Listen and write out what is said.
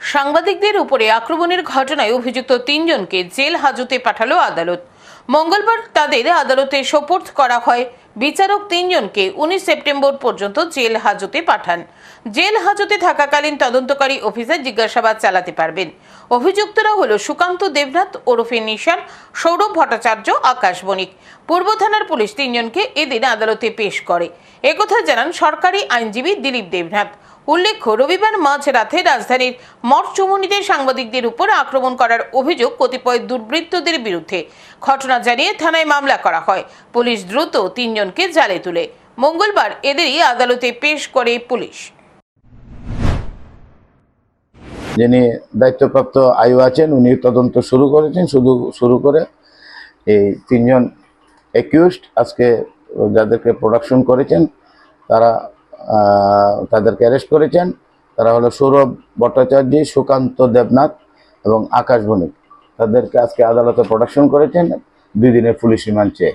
সাংবাদিকদের উপরে আক্রমণের ঘটনায় অভিযুক্ত তিনজনকে জেল হাজতে পাঠালো আদালত। মঙ্গলবার তাদের আদালতে সোপর্দ করা হয়। বিচারক তিনজনকে উনিশ সেপ্টেম্বর পর্যন্ত জেল হাজতে পাঠান। জেল হাজতে থাকাকালীন তদন্তকারী অফিসার জিজ্ঞাসাবাদ চালাতে পারবেন। অভিযুক্তরা হল সুকান্ত দেবনাথ, ওরফে নিশান, সৌরভ ভট্টাচার্য, আকাশ বণিক। পূর্ব থানার পুলিশ তিনজনকে এদিন আদালতে পেশ করে। একথা জানান সরকারি আইনজীবী দিলীপ দেবনাথ। উল্লেখ্য, রবিবার মাঝরাতে রাজধানীর মঠ চৌমুনিতে সাংবাদিকদের উপর আক্রমণ করার অভিযোগ কতিপয় দুর্বৃত্তদের বিরুদ্ধে। ঘটনা জানিয়ে থানায় মামলা করা হয়। পুলিশ দ্রুত তিনজনকে জালে তুলে। মঙ্গলবার এদেরই আদালতে পেশ করে পুলিশ। যিনি দায়িত্বপ্রাপ্ত আয়ু আছেন উনি তদন্ত শুরু করেছেন, শুধু শুরু করে এই তিনজন একিউজড আজকে যাদেরকে প্রোডাকশন করেছেন, তারা তাদেরকে অ্যারেস্ট করেছেন। তারা হলো সৌরভ ভট্টাচার্য, সুকান্ত দেবনাথ এবং আকাশ বণিক তাদেরকে আজকে আদালতে প্রোডাকশন করেছেন। দুই দিনের পুলিশ রিমান্ড চেয়ে।